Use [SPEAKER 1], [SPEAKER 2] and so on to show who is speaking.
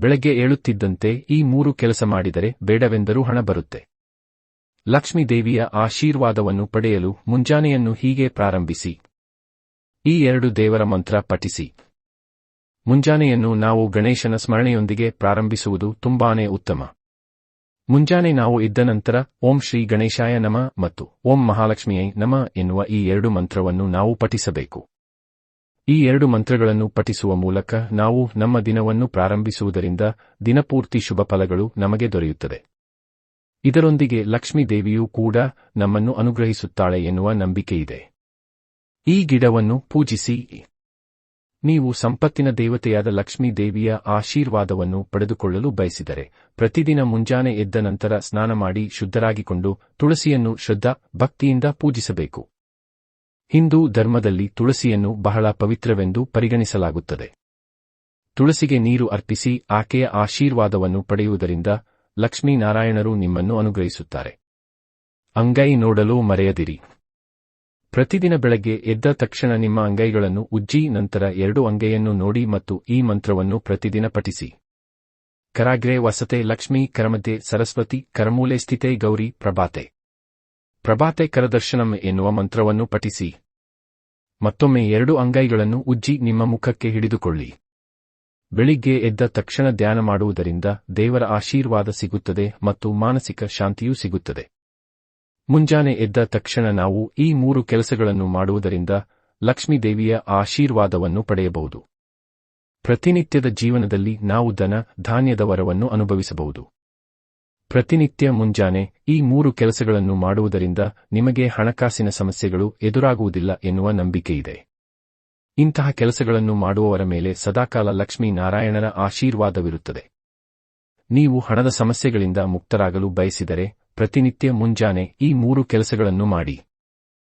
[SPEAKER 1] ಬೆಳಗ್ಗೆ ಏಳುತ್ತಿದ್ದಂತೆ ಈ ಮೂರು ಕೆಲಸ ಮಾಡಿದರೆ ಬೇಡವೆಂದರೂ ಹಣ ಬರುತ್ತೆ. ಲಕ್ಷ್ಮೀದೇವಿಯ ಆಶೀರ್ವಾದವನ್ನು ಪಡೆಯಲು ಮುಂಜಾನೆಯನ್ನು ಹೀಗೆ ಪ್ರಾರಂಭಿಸಿ. ಈ ಎರಡು ದೇವರ ಮಂತ್ರ ಪಠಿಸಿ. ಮುಂಜಾನೆಯನ್ನು ನಾವು ಗಣೇಶನ ಸ್ಮರಣೆಯೊಂದಿಗೆ ಪ್ರಾರಂಭಿಸುವುದು ತುಂಬಾನೇ ಉತ್ತಮ. ಮುಂಜಾನೆ ನಾವು ಇದ್ದ ನಂತರ ಓಂ ಶ್ರೀ ಗಣೇಶಾಯ ನಮ ಮತ್ತು ಓಂ ಮಹಾಲಕ್ಷ್ಮಿಯೈ ನಮ ಎನ್ನುವ ಈ ಎರಡು ಮಂತ್ರವನ್ನು ನಾವು ಪಠಿಸಬೇಕು. ಈ ಎರಡು ಮಂತ್ರಗಳನ್ನು ಪಠಿಸುವ ಮೂಲಕ ನಾವು ನಮ್ಮ ದಿನವನ್ನು ಪ್ರಾರಂಭಿಸುವುದರಿಂದ ದಿನಪೂರ್ತಿ ಶುಭ ಫಲಗಳು ನಮಗೆ ದೊರೆಯುತ್ತದೆ. ಇದರೊಂದಿಗೆ ಲಕ್ಷ್ಮೀ ದೇವಿಯೂ ಕೂಡ ನಮ್ಮನ್ನು ಅನುಗ್ರಹಿಸುತ್ತಾಳೆ ಎನ್ನುವ ನಂಬಿಕೆಯಿದೆ ಈ ಗಿಡವನ್ನು ಪೂಜಿಸಿ. ನೀವು ಸಂಪತ್ತಿನ ದೇವತೆಯಾದ ಲಕ್ಷ್ಮೀ ದೇವಿಯ ಆಶೀರ್ವಾದವನ್ನು ಪಡೆದುಕೊಳ್ಳಲು ಬಯಸಿದರೆ ಪ್ರತಿದಿನ ಮುಂಜಾನೆ ಎದ್ದ ನಂತರ ಸ್ನಾನ ಮಾಡಿ ಶುದ್ಧರಾಗಿಕೊಂಡು ತುಳಸಿಯನ್ನು ಶ್ರದ್ಧಾ ಭಕ್ತಿಯಿಂದ ಪೂಜಿಸಬೇಕು. ಹಿಂದೂ ಧರ್ಮದಲ್ಲಿ ತುಳಸಿಯನ್ನು ಬಹಳ ಪವಿತ್ರವೆಂದು ಪರಿಗಣಿಸಲಾಗುತ್ತದೆ. ತುಳಸಿಗೆ ನೀರು ಅರ್ಪಿಸಿ ಆಕೆಯ ಆಶೀರ್ವಾದವನ್ನು ಪಡೆಯುವುದರಿಂದ ಲಕ್ಷ್ಮೀನಾರಾಯಣರು ನಿಮ್ಮನ್ನು ಅನುಗ್ರಹಿಸುತ್ತಾರೆ. ಅಂಗೈ ನೋಡಲು ಮರೆಯದಿರಿ. ಪ್ರತಿದಿನ ಬೆಳಗ್ಗೆ ಎದ್ದ ತಕ್ಷಣ ನಿಮ್ಮ ಅಂಗೈಗಳನ್ನು ಉಜ್ಜಿ ನಂತರ ಎರಡು ಅಂಗೈಯನ್ನು ನೋಡಿ ಮತ್ತು ಈ ಮಂತ್ರವನ್ನು ಪ್ರತಿದಿನ ಪಠಿಸಿ. ಕರಾಗ್ರೆ ವಸತೆ ಲಕ್ಷ್ಮೀ ಕರಮತೆ ಸರಸ್ವತಿ ಕರಮೂಲೆ ಸ್ಥಿತೆ ಗೌರಿ ಪ್ರಭಾತೆ. ಪ್ರಭಾತೆ ಕರದರ್ಶನಂ ಎನ್ನುವ ಮಂತ್ರವನ್ನು ಪಠಿಸಿ. ಮತ್ತೊಮ್ಮೆ ಎರಡು ಅಂಗೈಗಳನ್ನು ಉಜ್ಜಿ ನಿಮ್ಮ ಮುಖಕ್ಕೆ ಹಿಡಿದುಕೊಳ್ಳಿ. ಬೆಳಿಗ್ಗೆ ಎದ್ದ ತಕ್ಷಣ ಧ್ಯಾನ ಮಾಡುವುದರಿಂದ ದೇವರ ಆಶೀರ್ವಾದ ಸಿಗುತ್ತದೆ ಮತ್ತು ಮಾನಸಿಕ ಶಾಂತಿಯೂ ಸಿಗುತ್ತದೆ. ಮುಂಜಾನೆ ಎದ್ದ ತಕ್ಷಣ ನಾವು ಈ ಮೂರು ಕೆಲಸಗಳನ್ನು ಮಾಡುವುದರಿಂದ ಲಕ್ಷ್ಮೀದೇವಿಯ ಆಶೀರ್ವಾದವನ್ನು ಪಡೆಯಬಹುದು. ಪ್ರತಿನಿತ್ಯದ ಜೀವನದಲ್ಲಿ ನಾವು ದನ ಧಾನ್ಯದ ವರವನ್ನು ಅನುಭವಿಸಬಹುದು. ಪ್ರತಿನಿತ್ಯ ಮುಂಜಾನೆ ಈ ಮೂರು ಕೆಲಸಗಳನ್ನು ಮಾಡುವುದರಿಂದ ನಿಮಗೆ ಹಣಕಾಸಿನ ಸಮಸ್ಯೆಗಳು ಎದುರಾಗುವುದಿಲ್ಲ ಎನ್ನುವ ನಂಬಿಕೆಯಿದೆ. ಇಂತಹ ಕೆಲಸಗಳನ್ನು ಮಾಡುವವರ ಮೇಲೆ ಸದಾಕಾಲ ಲಕ್ಷ್ಮೀ ನಾರಾಯಣರ ಆಶೀರ್ವಾದವಿರುತ್ತದೆ. ನೀವು ಹಣದ ಸಮಸ್ಯೆಗಳಿಂದ ಮುಕ್ತರಾಗಲು ಬಯಸಿದರೆ ಪ್ರತಿನಿತ್ಯ ಮುಂಜಾನೆ ಈ ಮೂರು ಕೆಲಸಗಳನ್ನು ಮಾಡಿ.